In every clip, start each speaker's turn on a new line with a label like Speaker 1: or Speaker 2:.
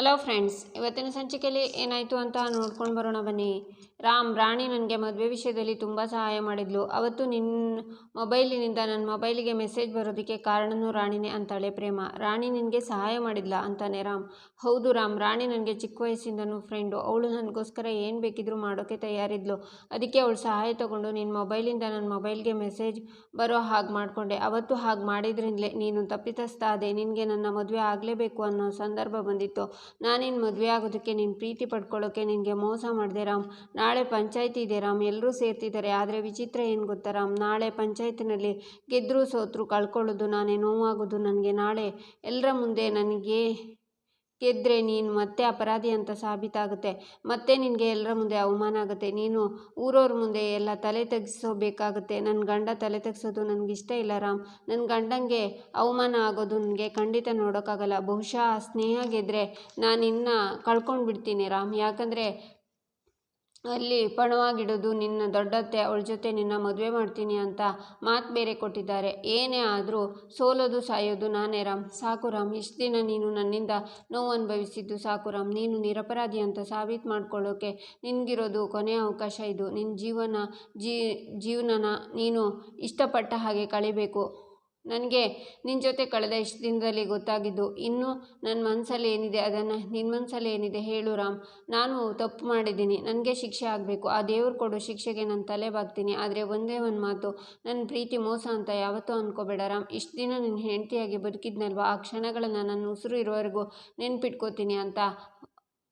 Speaker 1: Hello friends ಇವತ್ತಿನ ಸಂಚಿಕೆಯಲ್ಲಿ ಏನಾಯಿತು ಅಂತ ನೋಡ್ಕೊಂಡು ಬರೋಣ ಬನ್ನಿ. ರಾಮ್, ರಾಣಿ ನನಗೆ ಮದುವೆ ವಿಷಯದಲ್ಲಿ ತುಂಬ ಸಹಾಯ ಮಾಡಿದ್ಲು. ಅವತ್ತು ನಿನ್ನ ಮೊಬೈಲಿನಿಂದ ನನ್ನ ಮೊಬೈಲಿಗೆ ಮೆಸೇಜ್ ಬರೋದಕ್ಕೆ ಕಾರಣನೂ ರಾಣಿನೇ ಅಂತಾಳೆ ಪ್ರೇಮ. ರಾಣಿ ನಿನಗೆ ಸಹಾಯ ಮಾಡಿದ್ಲ ಅಂತಾನೆ ರಾಮ್. ಹೌದು ರಾಮ್, ರಾಣಿ ನನಗೆ ಚಿಕ್ಕ ವಯಸ್ಸಿಂದನೂ ಫ್ರೆಂಡು ಅವಳು ನನಗೋಸ್ಕರ ಏನು ಬೇಕಿದ್ರೂ ಮಾಡೋಕ್ಕೆ ತಯಾರಿದ್ಲು. ಅದಕ್ಕೆ ಅವಳು ಸಹಾಯ ತಗೊಂಡು ನಿನ್ನ ಮೊಬೈಲಿಂದ ನನ್ನ ಮೊಬೈಲ್ಗೆ ಮೆಸೇಜ್ ಬರೋ ಹಾಗೆ ಮಾಡಿಕೊಂಡೆ. ಅವತ್ತು ಹಾಗೆ ಮಾಡಿದ್ರಿಂದಲೇ ನೀನು ತಪ್ಪಿತಸ್ಥ ಆದೆ. ನಿನಗೆ ನನ್ನ ಮದುವೆ ಆಗಲೇಬೇಕು ಅನ್ನೋ ಸಂದರ್ಭ ಬಂದಿತ್ತು. ನಾನಿನ್ನು ಮದುವೆ ಆಗೋದಕ್ಕೆ, ನೀನು ಪ್ರೀತಿ ಪಡ್ಕೊಳ್ಳೋಕ್ಕೆ ನಿನಗೆ ಮೋಸ ಮಾಡಿದೆ ರಾಮ್. ನಾಳೆ ಪಂಚಾಯತಿ ಇದೆ ರಾಮ್. ಎಲ್ಲರೂ ಸೇರ್ತಿದ್ದಾರೆ ಆದರೆ ವಿಚಿತ್ರ ಏನು ಗೊತ್ತಾ ರಾಮ್? ನಾಳೆ ಪಂಚಾಯತಿನಲ್ಲಿ ಗೆದ್ದರೂ ಸೋತ್ರೂ ಕಳ್ಕೊಳ್ಳೋದು, ನಾನೇ ನೋವಾಗೋದು ನನಗೆ ನಾಳೆ. ಎಲ್ಲರ ಮುಂದೆ ನನಗೆ ಗೆದ್ದರೆ ನೀನು ಮತ್ತೆ ಅಪರಾಧಿ ಅಂತ ಸಾಬೀತಾಗುತ್ತೆ. ಮತ್ತೆ ನಿನಗೆ ಎಲ್ಲರ ಮುಂದೆ ಅವಮಾನ ಆಗುತ್ತೆ. ನೀನು ಊರವ್ರ ಮುಂದೆ ಎಲ್ಲ ತಲೆ ತೆಗೆಸೋಬೇಕಾಗುತ್ತೆ ನನ್ನ ಗಂಡ ತಲೆ ತೆಗೆಸೋದು ಇಷ್ಟ ಇಲ್ಲ ರಾಮ್. ನನ್ನ ಗಂಡಂಗೆ ಅವಮಾನ ಆಗೋದು ನನಗೆ ಖಂಡಿತ ನೋಡೋಕ್ಕಾಗಲ್ಲ. ಬಹುಶಃ ಸ್ನೇಹ ಗೆದ್ದರೆ ನಾನು ನಿನ್ನ ಕಳ್ಕೊಂಡು ಬಿಡ್ತೀನಿ ರಾಮ್. ಯಾಕಂದರೆ ಅಲ್ಲಿ ಪಣವಾಗಿಡೋದು, ನಿನ್ನ ದೊಡ್ಡತ್ತೆ ಅವಳ ಜೊತೆ ನಿನ್ನ ಮದುವೆ ಮಾಡ್ತೀನಿ ಅಂತ ಮಾತು ಬೇರೆ ಕೊಟ್ಟಿದ್ದಾರೆ. ಏನೇ ಆದರೂ ಸೋಲೋದು ಸಾಯೋದು ನಾನೇ ರಾಮ್. ಸಾಕು ರಾಮ್ ಇಷ್ಟು ದಿನ ನೀನು ನನ್ನಿಂದ ನೋವು ಅನುಭವಿಸಿದ್ದು ಸಾಕು ರಾಮ್, ನೀನು ನಿರಪರಾಧಿ ಅಂತ ಸಾಬೀತು ಮಾಡ್ಕೊಳ್ಳೋಕೆ ನಿನಗಿರೋದು ಕೊನೆಯ ಅವಕಾಶ ಇದು. ನಿನ್ನ ಜೀವನ ಜೀವನನ ನೀನು ಇಷ್ಟಪಟ್ಟ ಹಾಗೆ ಕಳಿಬೇಕು. ನನಗೆ ನಿನ್ನ ಜೊತೆ ಕಳೆದ ಇಷ್ಟು ದಿನದಲ್ಲಿ ಗೊತ್ತಾಗಿದ್ದು, ಇನ್ನೂ ನನ್ನ ಮನಸ್ಸಲ್ಲಿ ಏನಿದೆ ಅದನ್ನು ನಿನ್ನ ಮನಸ್ಸಲ್ಲಿ ಏನಿದೆ ಹೇಳು ರಾಮ್. ನಾನು ತಪ್ಪು ಮಾಡಿದ್ದೀನಿ. ನನಗೆ ಶಿಕ್ಷೆ ಆಗಬೇಕು. ಆ ದೇವ್ರು ಕೊಡೋ ಶಿಕ್ಷೆಗೆ ನಾನು ತಲೆ ಬಾಗ್ತೀನಿ. ಆದರೆ ಒಂದೇ ಒಂದು ಮಾತು ನನ್ನ ಪ್ರೀತಿ ಮೋಸ ಅಂತ ಯಾವತ್ತೂ ಅಂದ್ಕೋಬೇಡ ರಾಮ್. ಇಷ್ಟು ದಿನ ನಿನ್ನ ಹೆಂಡತಿಯಾಗಿ ಬದುಕಿದ್ನಲ್ವ? ಆ ಕ್ಷಣಗಳನ್ನು ನನ್ನ ಉಸಿರು ಇರೋವರೆಗೂ ನೆನ್ಪಿಟ್ಕೋತೀನಿ ಅಂತ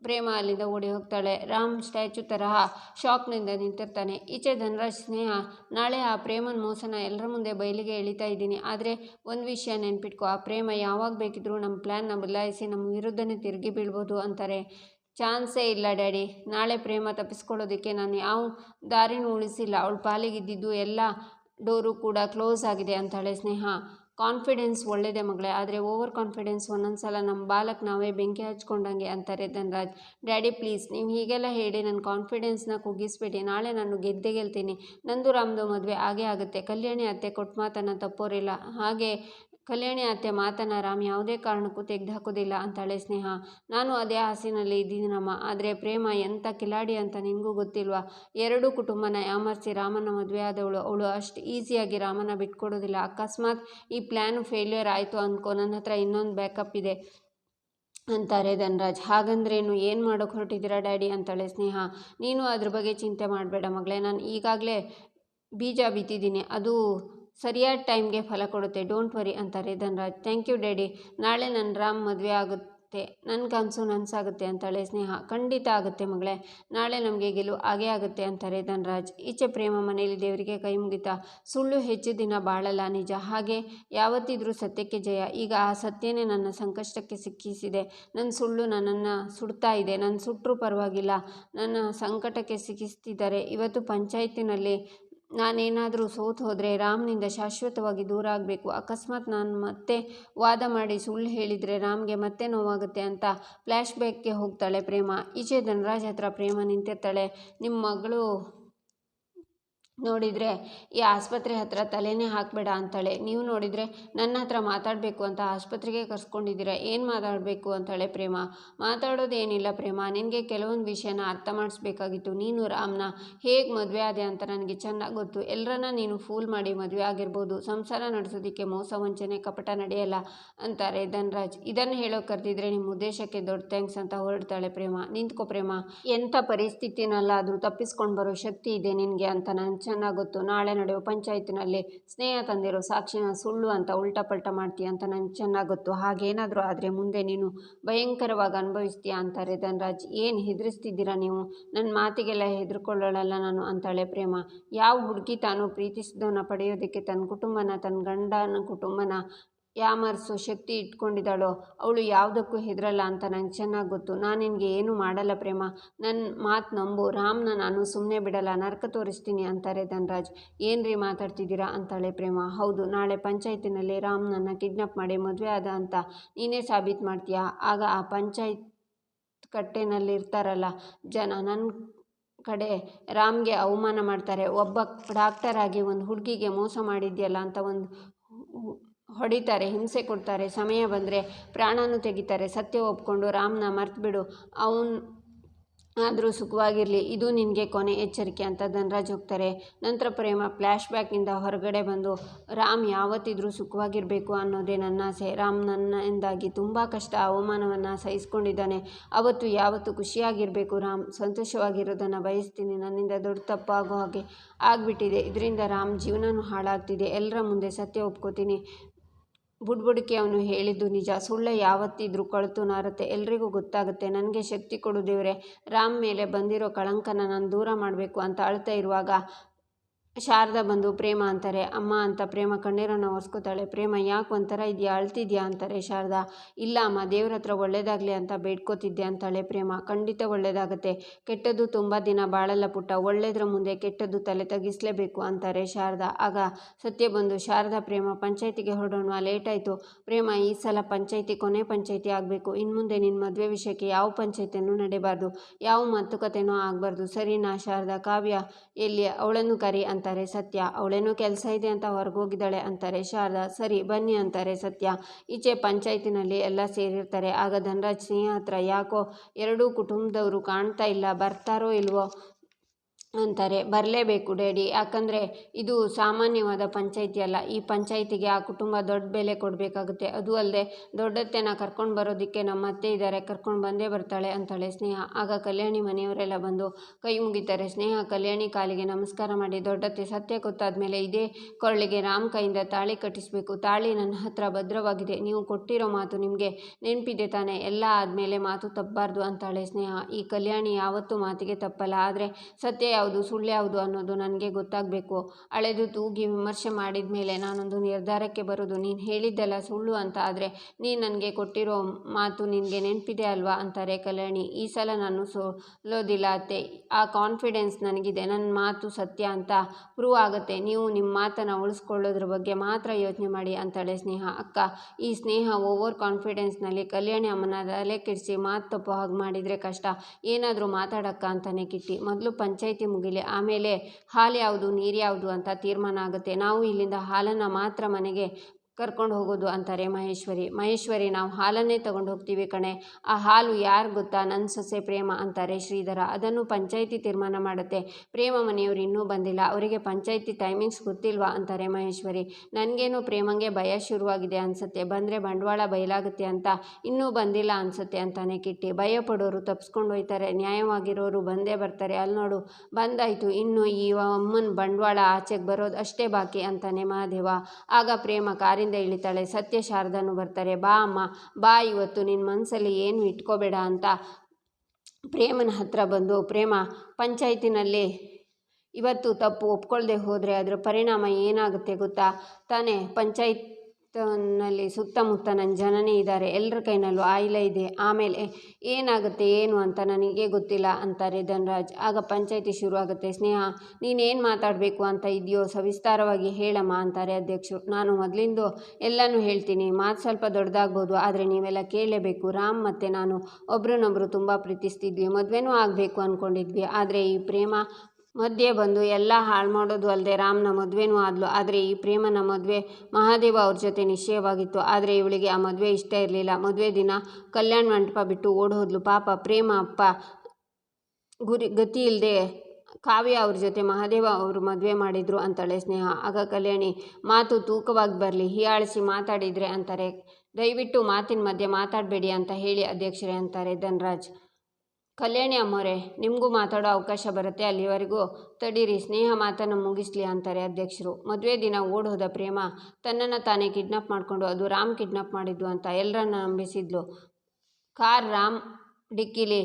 Speaker 1: ಪ್ರೇಮ ಅಲ್ಲಿಂದ ಓಡಿ ಹೋಗ್ತಾಳೆ. ರಾಮ್ ಸ್ಟ್ಯಾಚು ತರಹ ಶಾಕ್ನಿಂದ ನಿಂತಿರ್ತಾನೆ. ಈಚೆ ಧನರಾಜ್ ಸ್ನೇಹ, ನಾಳೆ ಆ ಪ್ರೇಮನ ಮೋಸನ ಎಲ್ಲರ ಮುಂದೆ ಬಯಲಿಗೆ ಎಳಿತಾ ಇದ್ದೀನಿ. ಆದರೆ ಒಂದು ವಿಷಯ ನೆನ್ಪಿಟ್ಕೊ, ಆ ಪ್ರೇಮ ಯಾವಾಗ ಬೇಕಿದ್ರೂ ನಮ್ಮ ಪ್ಲ್ಯಾನ್ನ ಬದಲಾಯಿಸಿ ನಮ್ಮ ವಿರುದ್ಧನೇ ತಿರುಗಿ ಬೀಳ್ಬೋದು ಅಂತಾರೆ. ಚಾನ್ಸೇ ಇಲ್ಲ, ಡ್ಯಾಡಿ. ನಾಳೆ ಪ್ರೇಮ ತಪ್ಪಿಸ್ಕೊಳ್ಳೋದಕ್ಕೆ ನಾನು ಯಾವ ದಾರಿನೂ ಉಳಿಸಿಲ್ಲ. ಅವಳ ಪಾಲಿಗಿದ್ದಿದ್ದು ಎಲ್ಲ ಡೋರು ಕೂಡ ಕ್ಲೋಸ್ ಆಗಿದೆ ಅಂತಾಳೆ ಸ್ನೇಹ. ಕಾನ್ಫಿಡೆನ್ಸ್ ಒಳ್ಳೆಯದೇ ಮಗಳೇ, ಆದರೆ ಓವರ್ ಕಾನ್ಫಿಡೆನ್ಸ್ ಒಂದೊಂದು ಸಲ ನಮ್ಮ ಬಾಲಕ್ ನಾವೇ ಬೆಂಕಿ ಹಚ್ಕೊಂಡಂಗೆ ಅಂತಾರೆ ಧನರಾಜ್. ಡ್ಯಾಡಿ ಪ್ಲೀಸ್, ನೀವು ಹೀಗೆಲ್ಲ ಹೇಳಿ ನನ್ನ ಕಾನ್ಫಿಡೆನ್ಸ್ನ ಕುಗ್ಗಿಸ್ಬೇಡಿ, ನಾಳೆ ನಾನು ಗೆದ್ದೆ ಗೆಲ್ತೀನಿ. ನಂದು ರಾಮ್ದು ಮದುವೆ ಆಗೇ ಆಗುತ್ತೆ, ಕಲ್ಯಾಣಿ ಅತ್ತೆ ಕೊಟ್ಟು ಮಾತನ್ನು ತಪ್ಪೋರಿಲ್ಲ. ಹಾಗೆ ಕಲ್ಯಾಣಿ ಅತ್ತೆ ಮಾತನ್ನ ರಾಮ್ ಯಾವುದೇ ಕಾರಣಕ್ಕೂ ತೆಗೆದುಹಾಕೋದಿಲ್ಲ ಅಂತಾಳೆ ಸ್ನೇಹ. ನಾನು ಅದೇ ಹಾಸಿನಲ್ಲಿ ಇದ್ದೀನಮ್ಮ ಆದರೆ ಪ್ರೇಮ ಎಂಥ ಕಿಲಾಡಿ ಅಂತ ನಿನಗೂ ಗೊತ್ತಿಲ್ವಾ? ಎರಡೂ ಕುಟುಂಬನ ಯಾಮರ್ಸಿ ರಾಮನ ಮದುವೆ ಆದವಳು. ಅವಳು ಅಷ್ಟು ಈಸಿಯಾಗಿ ರಾಮನ ಬಿಟ್ಕೊಡೋದಿಲ್ಲ. ಅಕಸ್ಮಾತ್ ಈ ಪ್ಲ್ಯಾನ್ ಫೇಲ್ಯೂರ್ ಆಯಿತು ಅಂದ್ಕೋ ನನ್ನ ಹತ್ರ ಇನ್ನೊಂದು ಬ್ಯಾಕಪ್ ಇದೆ ಅಂತಾರೆ ಧನರಾಜ್. ಹಾಗಂದ್ರೇನು? ಏನು ಮಾಡೋಕೆ ಹೊರಟಿದ್ದೀರಾ ಡ್ಯಾಡಿ? ಅಂತಾಳೆ ಸ್ನೇಹ. ನೀನು ಅದ್ರ ಬಗ್ಗೆ ಚಿಂತೆ ಮಾಡಬೇಡ ಮಗಳೇ. ನಾನು ಈಗಾಗಲೇ ಬೀಜ ಬಿತ್ತಿದ್ದೀನಿ. ಅದು ಸರಿಯಾದ ಟೈಮ್ಗೆ ಫಲ ಕೊಡುತ್ತೆ. ಡೋಂಟ್ ವರಿ ಅಂತಾರೆ ಧನ್ರಾಜ್. ಥ್ಯಾಂಕ್ ಯು ಡ್ಯಾಡಿ ನಾಳೆ ನನ್ನ ರಾಮ್ ಮದುವೆ ಆಗುತ್ತೆ. ನನ್ನ ಕನಸು ನನಸಾಗುತ್ತೆ ಅಂತಾಳೆ ಸ್ನೇಹ. ಖಂಡಿತ ಆಗುತ್ತೆ ಮಗಳೇ. ನಾಳೆ ನಮಗೆ ಗೆಲುವು ಆಗೇ ಆಗುತ್ತೆ ಅಂತಾರೆ ಧನ್ರಾಜ್. ಈಚೆ ಪ್ರೇಮ ಮನೆಯಲ್ಲಿ ದೇವರಿಗೆ ಕೈ ಮುಗಿತಾ, ಸುಳ್ಳು ಹೆಚ್ಚು ದಿನ ಬಾಳಲ್ಲ ನಿಜ. ಹಾಗೆ ಯಾವತ್ತಿದ್ರೂ ಸತ್ಯಕ್ಕೆ ಜಯ. ಈಗ ಆ ಸತ್ಯನೇ ನನ್ನ ಸಂಕಷ್ಟಕ್ಕೆ ಸಿಕ್ಕಿಸಿದೆ. ನನ್ನ ಸುಳ್ಳು ನನ್ನನ್ನು ಸುಡ್ತಾ ಇದೆ. ನನ್ನ ಸುಟ್ಟರೂ ಪರವಾಗಿಲ್ಲ. ನನ್ನ ಸಂಕಟಕ್ಕೆ ಸಿಕ್ಕಿಸ್ತಿದ್ದಾರೆ. ಇವತ್ತು ಪಂಚಾಯತಿನಲ್ಲಿ ನಾನೇನಾದರೂ ಸೋತು ಹೋದರೆ ರಾಮ್ನಿಂದ ಶಾಶ್ವತವಾಗಿ ದೂರ ಆಗಬೇಕು. ಅಕಸ್ಮಾತ್ ನಾನು ಮತ್ತೆ ವಾದ ಮಾಡಿ ಸುಳ್ಳು ಹೇಳಿದರೆ ರಾಮ್ಗೆ ಮತ್ತೆ ನೋವಾಗುತ್ತೆ ಅಂತ ಫ್ಲ್ಯಾಶ್ ಬ್ಯಾಕ್ಗೆ ಹೋಗ್ತಾಳೆ ಪ್ರೇಮ. ಈಚೆ ಧನರಾಜ್ ಹತ್ರ ಪ್ರೇಮ ನಿಂತಿರ್ತಾಳೆ. ನಿಮ್ಮ ಮಗಳು ನೋಡಿದರೆ, ಈ ಆಸ್ಪತ್ರೆ ಹತ್ರ ತಲೆನೇ ಹಾಕಬೇಡ ಅಂತಾಳೆ. ನೀವು ನೋಡಿದರೆ ನನ್ನ ಹತ್ರ ಮಾತಾಡಬೇಕು ಅಂತ ಆಸ್ಪತ್ರೆಗೆ ಕರ್ಸ್ಕೊಂಡಿದ್ದೀರ, ಏನು ಮಾತಾಡಬೇಕು? ಅಂತಾಳೆ ಪ್ರೇಮ. ಮಾತಾಡೋದೇನಿಲ್ಲ ಪ್ರೇಮ, ನಿನಗೆ ಕೆಲವೊಂದು ವಿಷಯನ ಅರ್ಥ ಮಾಡಿಸ್ಬೇಕಾಗಿತ್ತು. ನೀನು ರಾಮ್ನ ಹೇಗೆ ಮದುವೆ ಆದೆ ಅಂತ ನನಗೆ ಚೆನ್ನಾಗಿ ಗೊತ್ತು. ಎಲ್ಲರನ್ನ ನೀನು ಫೂಲ್ ಮಾಡಿ ಮದುವೆ ಆಗಿರ್ಬೋದು. ಸಂಸಾರ ನಡೆಸೋದಕ್ಕೆ ಮೋಸ, ವಂಚನೆ, ಕಪಟ ನಡೆಯಲ್ಲ ಅಂತಾರೆ ಧನ್ರಾಜ್. ಇದನ್ನು ಹೇಳೋ ಕರೆದಿದ್ರೆ ನಿಮ್ಮ ಉದ್ದೇಶಕ್ಕೆ ದೊಡ್ಡ ಥ್ಯಾಂಕ್ಸ್ ಅಂತ ಹೊರಡ್ತಾಳೆ ಪ್ರೇಮ. ನಿಂತ್ಕೋ ಪ್ರೇಮ. ಎಂಥ ಪರಿಸ್ಥಿತಿನಲ್ಲಾದರೂ ತಪ್ಪಿಸ್ಕೊಂಡು ಬರೋ ಶಕ್ತಿ ಇದೆ ನಿನಗೆ ಅಂತ ನಾನು ಚೆನ್ನಾಗಿ ಗೊತ್ತು ನಾಳೆ ನಡೆಯೋ ಪಂಚಾಯತಿನಲ್ಲಿ ಸ್ನೇಹ ತಂದಿರೋ ಸಾಕ್ಷಿನ ಸುಳ್ಳು ಅಂತ ಉಲ್ಟಾ ಪಲ್ಟಾ ಮಾಡ್ತೀಯ ಅಂತ ನನಗೆ ಚೆನ್ನಾಗಿ ಗೊತ್ತು ಹಾಗೇನಾದರೂ ಆದರೆ ಮುಂದೆ ನೀನು ಭಯಂಕರವಾಗಿ ಅನುಭವಿಸ್ತೀಯ ಅಂತಾರೆ ಧನ್ರಾಜ್ ಏನು ಹೆದರಿಸ್ತಿದ್ದೀರಾ ನೀವು? ನನ್ನ ಮಾತಿಗೆಲ್ಲ ಹೆದರ್ಕೊಳ್ಳೋಳಲ್ಲ ನಾನು ಅಂತಾಳೆ ಪ್ರೇಮ. ಯಾವ ಹುಡುಗಿ ತಾನು ಪ್ರೀತಿಸಿದವನ್ನ ಪಡೆಯೋದಕ್ಕೆ ತನ್ನ ಕುಟುಂಬನ ತನ್ನ ಗಂಡನ ಕುಟುಂಬನ ಯಾಮರ್ಸೋ ಶಕ್ತಿ ಇಟ್ಕೊಂಡಿದ್ದಾಳೋ, ಅವಳು ಯಾವುದಕ್ಕೂ ಹೆದರಲ್ಲ ಅಂತ ನಂಗೆ ಚೆನ್ನಾಗಿ ಗೊತ್ತು. ನಾನು ನಿನಗೆ ಏನು ಮಾಡಲ್ಲ ಪ್ರೇಮ. ನನ್ನ ಮಾತು ನಂಬು. ರಾಮ್ನ ನಾನು ಸುಮ್ಮನೆ ಬಿಡಲ್ಲ. ನರಕ ತೋರಿಸ್ತೀನಿ ಅಂತಾರೆ ಧನರಾಜ್. ಏನ್ರಿ ಮಾತಾಡ್ತಿದ್ದೀರಾ ಅಂತಾಳೆ ಪ್ರೇಮ. ಹೌದು, ನಾಳೆ ಪಂಚಾಯತಿನಲ್ಲಿ ರಾಮ್ ನನ್ನ ಕಿಡ್ನಾಪ್ ಮಾಡಿ ಮದುವೆ ಆದ ಅಂತ. ನೀನೇ ಸಾಬೀತು ಮಾಡ್ತೀಯಾ? ಆಗ ಆ ಪಂಚಾಯತ್ ಕಟ್ಟೆನಲ್ಲಿ ಇರ್ತಾರಲ್ಲ ಜನ ನನ್ನ ಕಡೆ ರಾಮ್ಗೆ ಅವಮಾನ ಮಾಡ್ತಾರೆ. ಒಬ್ಬ ಡಾಕ್ಟರ್ ಆಗಿ ಒಂದು ಹುಡುಗಿಗೆ ಮೋಸ ಮಾಡಿದ್ಯಲ್ಲ ಅಂತ ಒಂದು ಹೊಡಿತಾರೆ, ಹಿಂಸೆ ಕೊಡ್ತಾರೆ, ಸಮಯ ಬಂದರೆ ಪ್ರಾಣನೂ ತೆಗಿತಾರೆ, ಸತ್ಯ ಒಪ್ಕೊಂಡು ರಾಮ್ನ ಮರ್ತ್ಬಿಡು, ಅವನು ಆದರೂ ಸುಖವಾಗಿರಲಿ, ಇದು ನಿನಗೆ ಕೊನೆ ಎಚ್ಚರಿಕೆ ಅಂತ ಧನರಾಜ್ ಹೋಗ್ತಾರೆ. ನಂತರ ಪ್ರೇಮ ಫ್ಲ್ಯಾಶ್ ಬ್ಯಾಕಿಂದ ಹೊರಗಡೆ ಬಂದು, ರಾಮ್ ಯಾವತ್ತಿದ್ರೂ ಸುಖವಾಗಿರಬೇಕು ಅನ್ನೋದೇ ನನ್ನ ಆಸೆ. ರಾಮ್ ನನ್ನಿಂದಾಗಿ ತುಂಬ ಕಷ್ಟ, ಅವಮಾನವನ್ನು ಸಹಿಸ್ಕೊಂಡಿದ್ದಾನೆ. ಅವತ್ತು ಯಾವತ್ತು ಖುಷಿಯಾಗಿರಬೇಕು ರಾಮ್, ಸಂತೋಷವಾಗಿರೋದನ್ನು ಬಯಸ್ತೀನಿ, ನನ್ನಿಂದ ದೊಡ್ಡ ತಪ್ಪಾಗೋ ಹಾಗೆ ಆಗಿಬಿಟ್ಟಿದೆ. ಇದರಿಂದ ರಾಮ್ ಜೀವನನೂ ಹಾಳಾಗ್ತಿದೆ. ಎಲ್ಲರ ಮುಂದೆ ಸತ್ಯ ಒಪ್ಕೋತೀನಿ. ಬುಡ್ಬುಡಿಕೆ ಅವನು ಹೇಳಿದ್ದು ನಿಜ. ಸುಳ್ಳೆ ಯಾವತ್ತಿದ್ರೂ ಕಳತು ನಾರುತ್ತೆ. ಎಲ್ರಿಗೂ ಗೊತ್ತಾಗುತ್ತೆ. ನನಗೆ ಶಕ್ತಿ ಕೊಡು ದೇವರೇ. ರಾಮ್ ಮೇಲೆ ಬಂದಿರೋ ಕಳಂಕನ ನಾನು ದೂರ ಮಾಡಬೇಕು ಅಂತ ಅಳ್ತಾ ಇರುವಾಗ ಶಾರದಾ ಬಂದು ಪ್ರೇಮ ಅಂತಾರೆ. ಅಮ್ಮ ಅಂತ ಪ್ರೇಮ ಕಣ್ಣೀರನ್ನು ಒರೆಸ್ಕೋತಾಳೆ. ಪ್ರೇಮ ಯಾಕೆ ಒಂಥರ ಇದೆಯಾ? ಅಳ್ತಿದ್ಯಾ ಅಂತಾರೆ ಶಾರದಾ. ಇಲ್ಲ ಅಮ್ಮ, ದೇವ್ರ ಹತ್ರ ಒಳ್ಳೇದಾಗಲಿ ಅಂತ ಬೇಡ್ಕೋತಿದ್ದೆ ಅಂತಾಳೆ ಪ್ರೇಮ. ಖಂಡಿತ ಒಳ್ಳೇದಾಗುತ್ತೆ. ಕೆಟ್ಟದ್ದು ತುಂಬ ದಿನ ಬಾಳಲ್ಲ ಪುಟ್ಟ. ಒಳ್ಳೇದ್ರ ಮುಂದೆ ಕೆಟ್ಟದ್ದು ತಲೆ ತಗ್ಗಿಸಲೇಬೇಕು ಅಂತಾರೆ ಶಾರದಾ. ಆಗ ಸತ್ಯ ಬಂದು, ಶಾರದಾ ಪ್ರೇಮ, ಪಂಚಾಯತಿಗೆ ಹೊರಡೋಣ. ಲೇಟ್ ಆಯಿತು. ಪ್ರೇಮ, ಈ ಸಲ ಪಂಚಾಯಿತಿ, ಕೊನೆ ಪಂಚಾಯಿತಿ ಆಗಬೇಕು. ಇನ್ನು ಮುಂದೆ ನಿನ್ನ ಮದುವೆ ವಿಷಯಕ್ಕೆ ಯಾವ ಪಂಚಾಯತಿನೂ ನಡೆಯಬಾರ್ದು ಯಾವ ಮಾತುಕತೆನೂ ಆಗಬಾರ್ದು. ಸರಿನಾ ಶಾರದಾ? ಕಾವ್ಯ, ಎಲ್ಲಿ? ಅವಳನ್ನು ಕರಿ ಅಂತಾರೆ, ಸತ್ಯ. ಅವಳೇನೋ ಕೆಲಸ ಇದೆ ಅಂತ ಹೊರಗೋಗಿದ್ದಾಳೆ ಅಂತಾರೆ, ಶಾರದಾ. ಸರಿ, ಬನ್ನಿ ಅಂತಾರೆ, ಸತ್ಯ. ಈಚೆ ಪಂಚಾಯತಿನಲ್ಲಿ ಎಲ್ಲ ಸೇರಿರ್ತಾರೆ. ಆಗ ಧನರಾಜ್ ಸಿಂಹ ಹತ್ರ ಯಾಕೋ ಎರಡೂ ಕುಟುಂಬದವರು ಕಾಣ್ತಾ ಇಲ್ಲ, ಬರ್ತಾರೋ ಇಲ್ವೋ? ಅಂತಾರೆ. ಬರಲೇಬೇಕು ಡ್ಯಾಡಿ. ಯಾಕಂದರೆ ಇದು ಸಾಮಾನ್ಯವಾದ ಪಂಚಾಯಿತಿ ಅಲ್ಲ. ಈ ಪಂಚಾಯಿತಿಗೆ ಆ ಕುಟುಂಬ ದೊಡ್ಡ ಬೆಲೆ ಕೊಡಬೇಕಾಗುತ್ತೆ. ಅದು ಅಲ್ಲದೆ ದೊಡ್ಡತ್ತೆನ ಕರ್ಕೊಂಡು ಬರೋದಕ್ಕೆ ನಮ್ಮ ಅತ್ತೆ ಇದ್ದಾರೆ ಕರ್ಕೊಂಡು ಬಂದೇ ಬರ್ತಾಳೆ ಅಂತಾಳೆ ಸ್ನೇಹ. ಆಗ ಕಲ್ಯಾಣಿ ಮನೆಯವರೆಲ್ಲ ಬಂದು ಕೈ ಮುಗಿತಾರೆ. ಸ್ನೇಹ, ಕಲ್ಯಾಣಿ ಕಾಲಿಗೆ ನಮಸ್ಕಾರ ಮಾಡಿ ದೊಡ್ಡತ್ತೆ ಸತ್ಯ ಗೊತ್ತಾದ್ಮೇಲೆ ಇದೇ ಕೊರಳಿಗೆ ರಾಮ್ ಕೈಯಿಂದ ತಾಳಿ ಕಟ್ಟಿಸಬೇಕು. ತಾಳಿ ನನ್ನ ಹತ್ರ ಭದ್ರವಾಗಿದೆ. ನೀವು ಕೊಟ್ಟಿರೋ ಮಾತು ನಿಮಗೆ ನೆನಪಿದೆ ತಾನೇ. ಎಲ್ಲ ಆದಮೇಲೆ ಮಾತು ತಪ್ಪಬಾರ್ದು ಅಂತಾಳೆ ಸ್ನೇಹ. ಈ ಕಲ್ಯಾಣಿ ಯಾವತ್ತೂ ಮಾತಿಗೆ ತಪ್ಪಲ್ಲ. ಆದರೆ ಸತ್ಯ ಯಾವುದು, ಸುಳ್ಳು ಯಾವುದು ಅನ್ನೋದು ನನಗೆ ಗೊತ್ತಾಗಬೇಕು. ಅಳೆದು ತೂಗಿ ವಿಮರ್ಶೆ ಮಾಡಿದ ಮೇಲೆ ನಾನೊಂದು ನಿರ್ಧಾರಕ್ಕೆ ಬರೋದು. ನೀನು ಹೇಳಿದ್ದೆಲ್ಲ ಸುಳ್ಳು ಅಂತ, ಆದರೆ ನೀನು ನನಗೆ ಕೊಟ್ಟಿರೋ ಮಾತು ನಿನಗೆ ನೆನಪಿದೆ ಅಲ್ವಾ ಅಂತಾರೆ ಕಲ್ಯಾಣಿ. ಈ ಸಲ ನಾನು ಸೋಲೋದಿಲ್ಲ ಅತ್ತೆ. ಆ ಕಾನ್ಫಿಡೆನ್ಸ್ ನನಗಿದೆ. ನನ್ನ ಮಾತು ಸತ್ಯ ಅಂತ ಪ್ರೂವ್ ಆಗುತ್ತೆ. ನೀವು ನಿಮ್ಮ ಮಾತನ್ನು ಉಳಿಸ್ಕೊಳ್ಳೋದ್ರ ಬಗ್ಗೆ ಮಾತ್ರ ಯೋಚನೆ ಮಾಡಿ ಅಂತಾಳೆ ಸ್ನೇಹ. ಅಕ್ಕ, ಈ ಸ್ನೇಹ ಓವರ್ ಕಾನ್ಫಿಡೆನ್ಸ್ನಲ್ಲಿ ಕಲ್ಯಾಣಿ ಅಮ್ಮನ ತಲೆ ಕೆಡಿಸಿ ಮಾತು ತಪ್ಪು ಹಾಗೆ ಮಾಡಿದರೆ ಕಷ್ಟ. ಏನಾದರೂ ಮಾತಾಡಕ್ಕ ಅಂತಾನೆ ಕಿಟ್ಟಿ. ಮೊದಲು ಪಂಚಾಯಿತಿ ಮುಗಿಲಿ. ಆಮೇಲೆ ಹಾಲು ಯಾವುದು ನೀರು ಯಾವುದು ಅಂತ ತೀರ್ಮಾನ ಆಗುತ್ತೆ. ನಾವು ಇಲ್ಲಿಂದ ಹಾಲನ್ನು ಮಾತ್ರ ಮನೆಗೆ ಕರ್ಕೊಂಡು ಹೋಗೋದು ಅಂತಾರೆ ಮಹೇಶ್ವರಿ. ಮಹೇಶ್ವರಿ, ನಾವು ಹಾಲನ್ನೇ ತಗೊಂಡು ಹೋಗ್ತೀವಿ ಕಣೆ. ಆ ಹಾಲು ಯಾರು ಗೊತ್ತಾ? ನನ್ನ ಸೊಸೆ ಪ್ರೇಮ ಅಂತಾರೆ ಶ್ರೀಧರ. ಅದನ್ನು ಪಂಚಾಯಿತಿ ತೀರ್ಮಾನ ಮಾಡುತ್ತೆ. ಪ್ರೇಮ ಮನೆಯವರು ಇನ್ನೂ ಬಂದಿಲ್ಲ. ಅವರಿಗೆ ಪಂಚಾಯಿತಿ ಟೈಮಿಂಗ್ಸ್ ಗೊತ್ತಿಲ್ವಾ? ಅಂತಾರೆ ಮಹೇಶ್ವರಿ. ನನಗೇನು ಪ್ರೇಮಂಗೆ ಭಯ ಶುರುವಾಗಿದೆ ಅನಿಸುತ್ತೆ. ಬಂದರೆ ಬಂಡವಾಳ ಬಯಲಾಗುತ್ತೆ ಅಂತ ಇನ್ನೂ ಬಂದಿಲ್ಲ ಅನಿಸುತ್ತೆ ಅಂತಾನೆ ಕಿಟ್ಟಿ. ಭಯ ಪಡೋರು ತಪ್ಪಿಸ್ಕೊಂಡು ಹೋಯ್ತಾರೆ. ನ್ಯಾಯವಾಗಿರೋರು ಬಂದೇ ಬರ್ತಾರೆ. ಅಲ್ಲಿ ನೋಡು, ಬಂದಾಯಿತು. ಇನ್ನು ಈ ಅಮ್ಮನ ಬಂಡವಾಳ ಆಚೆಗೆ ಬರೋದು ಅಷ್ಟೇ ಬಾಕಿ ಅಂತಾನೆ ಮಹಾದೇವ. ಆಗ ಪ್ರೇಮ ಕಾರಿಂದ ಇಳಿತಾಳೆ. ಸತ್ಯ ಶಾರದನು ಬರ್ತಾರೆ, ಬಾ ಅಮ್ಮ, ಬಾ ಇವತ್ತು ನಿನ್ನ ಮನಸ್ಸಲ್ಲಿ ಏನು ಇಟ್ಕೋಬೇಡ ಅಂತ ಪ್ರೇಮನ ಹತ್ರ ಬಂದು, ಪ್ರೇಮ, ಪಂಚಾಯತಿನಲ್ಲಿ ಇವತ್ತು ತಪ್ಪು ಒಪ್ಕೊಳ್ಳದೆ ಹೋದರೆ ಅದರ ಪರಿಣಾಮ ಏನಾಗುತ್ತೆ ಗೊತ್ತಾ? ತಾನೇ, ಪಂಚಾಯತ್ ನಲ್ಲಿ ಸುತ್ತಮುತ್ತ ನನ್ನ ಜನನೇ ಇದ್ದಾರೆ. ಎಲ್ಲರ ಕೈನಲ್ಲೂ ಆಯಿಲ ಇದೆ. ಆಮೇಲೆ ಏನಾಗುತ್ತೆ, ಏನು ಅಂತ ನನಗೆ ಗೊತ್ತಿಲ್ಲ ಅಂತಾರೆ ಧನ್ರಾಜ್. ಆಗ ಪಂಚಾಯಿತಿ ಶುರುವಾಗುತ್ತೆ. ಸ್ನೇಹ, ನೀನೇನು ಮಾತಾಡಬೇಕು ಅಂತ ಇದೆಯೋ, ಸವಿಸ್ತಾರವಾಗಿ ಹೇಳಮ್ಮ ಅಂತಾರೆ ಅಧ್ಯಕ್ಷರು. ನಾನು ಮೊದಲಿಂದು ಎಲ್ಲನೂ ಹೇಳ್ತೀನಿ. ಮಾತು ಸ್ವಲ್ಪ ದೊಡ್ಡದಾಗ್ಬೋದು ಆದರೆ ನೀವೆಲ್ಲ ಕೇಳಲೇಬೇಕು. ರಾಮ್ ಮತ್ತು ನಾನು ಒಬ್ರನ್ನೊಬ್ರು ತುಂಬ ಪ್ರೀತಿಸ್ತಿದ್ವಿ. ಮದುವೆನೂ ಆಗಬೇಕು ಅಂದ್ಕೊಂಡಿದ್ವಿ ಆದರೆ ಈ ಪ್ರೇಮ ಮಧ್ಯೆ ಬಂದು ಎಲ್ಲ ಹಾಳು ಮಾಡೋದು ಅಲ್ಲದೆ ರಾಮ್ನ ಮದುವೆನೂ ಆದ್ಲು. ಆದರೆ ಈ ಪ್ರೇಮನ ಮದುವೆ ಮಹಾದೇವ ಅವ್ರ ಜೊತೆ ನಿಶ್ಚಯವಾಗಿತ್ತು. ಆದರೆ ಇವಳಿಗೆ ಆ ಮದುವೆ ಇಷ್ಟ ಇರಲಿಲ್ಲ. ಮದುವೆ ದಿನ ಕಲ್ಯಾಣ ಮಂಟಪ ಬಿಟ್ಟು ಓಡ್ ಪಾಪ ಪ್ರೇಮ, ಅಪ್ಪ, ಗುರಿ, ಗತಿ ಇಲ್ಲದೆ ಕಾವ್ಯ ಅವ್ರ ಜೊತೆ ಮಹಾದೇವ ಅವರು ಮದುವೆ ಮಾಡಿದ್ರು ಅಂತಾಳೆ ಸ್ನೇಹ. ಆಗ ಕಲ್ಯಾಣಿ, ಮಾತು ತೂಕವಾಗಿ ಬರಲಿ, ಹೀಯಾಳಿಸಿ ಮಾತಾಡಿದರೆ ಅಂತಾರೆ. ದಯವಿಟ್ಟು ಮಾತಿನ ಮಧ್ಯೆ ಮಾತಾಡಬೇಡಿ ಅಂತ ಹೇಳಿ ಅಧ್ಯಕ್ಷರೇ ಅಂತಾರೆ ಧನರಾಜ್. ಕಲ್ಯಾಣಿ ಅಮ್ಮೋರೆ, ನಿಮಗೂ ಮಾತಾಡೋ ಅವಕಾಶ ಬರುತ್ತೆ ಅಲ್ಲಿವರೆಗೂ. ತಡೀರಿ, ಸ್ನೇಹ ಮಾತನ್ನು ಮುಗಿಸ್ಲಿ ಅಂತಾರೆ ಅಧ್ಯಕ್ಷರು. ಮದುವೆ ದಿನ ಓಡೋದ ಪ್ರೇಮ ತನ್ನನ್ನು ತಾನೇ ಕಿಡ್ನಾಪ್ ಮಾಡಿಕೊಂಡು ಅದು ರಾಮ್ ಕಿಡ್ನಾಪ್ ಮಾಡಿದ್ದು ಅಂತ ಎಲ್ಲರನ್ನ ನಂಬಿಸಿದ್ಲು. ಕಾರ್ ರಾಮ್ ಡಿಕ್ಕಿಲಿ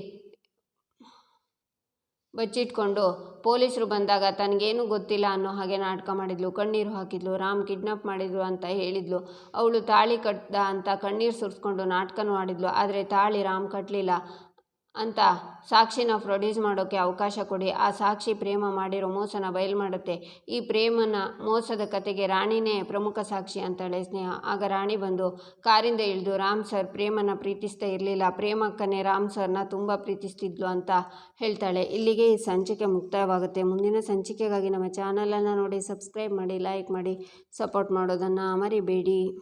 Speaker 1: ಬಚ್ಚಿಟ್ಕೊಂಡು ಪೊಲೀಸರು ಬಂದಾಗ ತನಗೇನು ಗೊತ್ತಿಲ್ಲ ಅನ್ನೋ ಹಾಗೆ ನಾಟಕ ಮಾಡಿದ್ಲು. ಕಣ್ಣೀರು ಹಾಕಿದ್ಲು, ರಾಮ್ ಕಿಡ್ನಾಪ್ ಮಾಡಿದ್ರು ಅಂತ ಹೇಳಿದ್ಲು. ಅವಳು ತಾಳಿ ಕಟ್ದ ಅಂತ ಕಣ್ಣೀರು ಸುರಿಸ್ಕೊಂಡು ನಾಟಕನೂ ಆಡಿದ್ಲು. ಆದರೆ ತಾಳಿ ರಾಮ್ ಕಟ್ಟಲಿಲ್ಲ ಅಂತ ಸಾಕ್ಷಿನ ಪ್ರೊಡ್ಯೂಸ್ ಮಾಡೋಕ್ಕೆ ಅವಕಾಶ ಕೊಡಿ. ಆ ಸಾಕ್ಷಿ ಪ್ರೇಮ ಮಾಡಿರೋ ಮೋಸನ ಬಯಲು ಮಾಡುತ್ತೆ. ಈ ಪ್ರೇಮನ ಮೋಸದ ಕತೆಗೆ ರಾಣಿನೇ ಪ್ರಮುಖ ಸಾಕ್ಷಿ ಅಂತಾಳೆ ಸ್ನೇಹ. ಆಗ ರಾಣಿ ಬಂದು ಕಾರಿಂದ ಇಳಿದು, ರಾಮ್ ಸರ್, ಪ್ರೇಮನ ಪ್ರೀತಿಸ್ತಾ ಇರಲಿಲ್ಲ. ಪ್ರೇಮಕ್ಕನೇ ರಾಮ್ ಸರ್ನ ತುಂಬ ಪ್ರೀತಿಸ್ತಿದ್ಲು ಅಂತ ಹೇಳ್ತಾಳೆ. ಇಲ್ಲಿಗೆ ಈ ಸಂಚಿಕೆ ಮುಕ್ತಾಯವಾಗುತ್ತೆ. ಮುಂದಿನ ಸಂಚಿಕೆಗಾಗಿ ನಮ್ಮ ಚಾನಲನ್ನು ನೋಡಿ, ಸಬ್ಸ್ಕ್ರೈಬ್ ಮಾಡಿ, ಲೈಕ್ ಮಾಡಿ, ಸಪೋರ್ಟ್ ಮಾಡೋದನ್ನು ಮರಿಬೇಡಿ.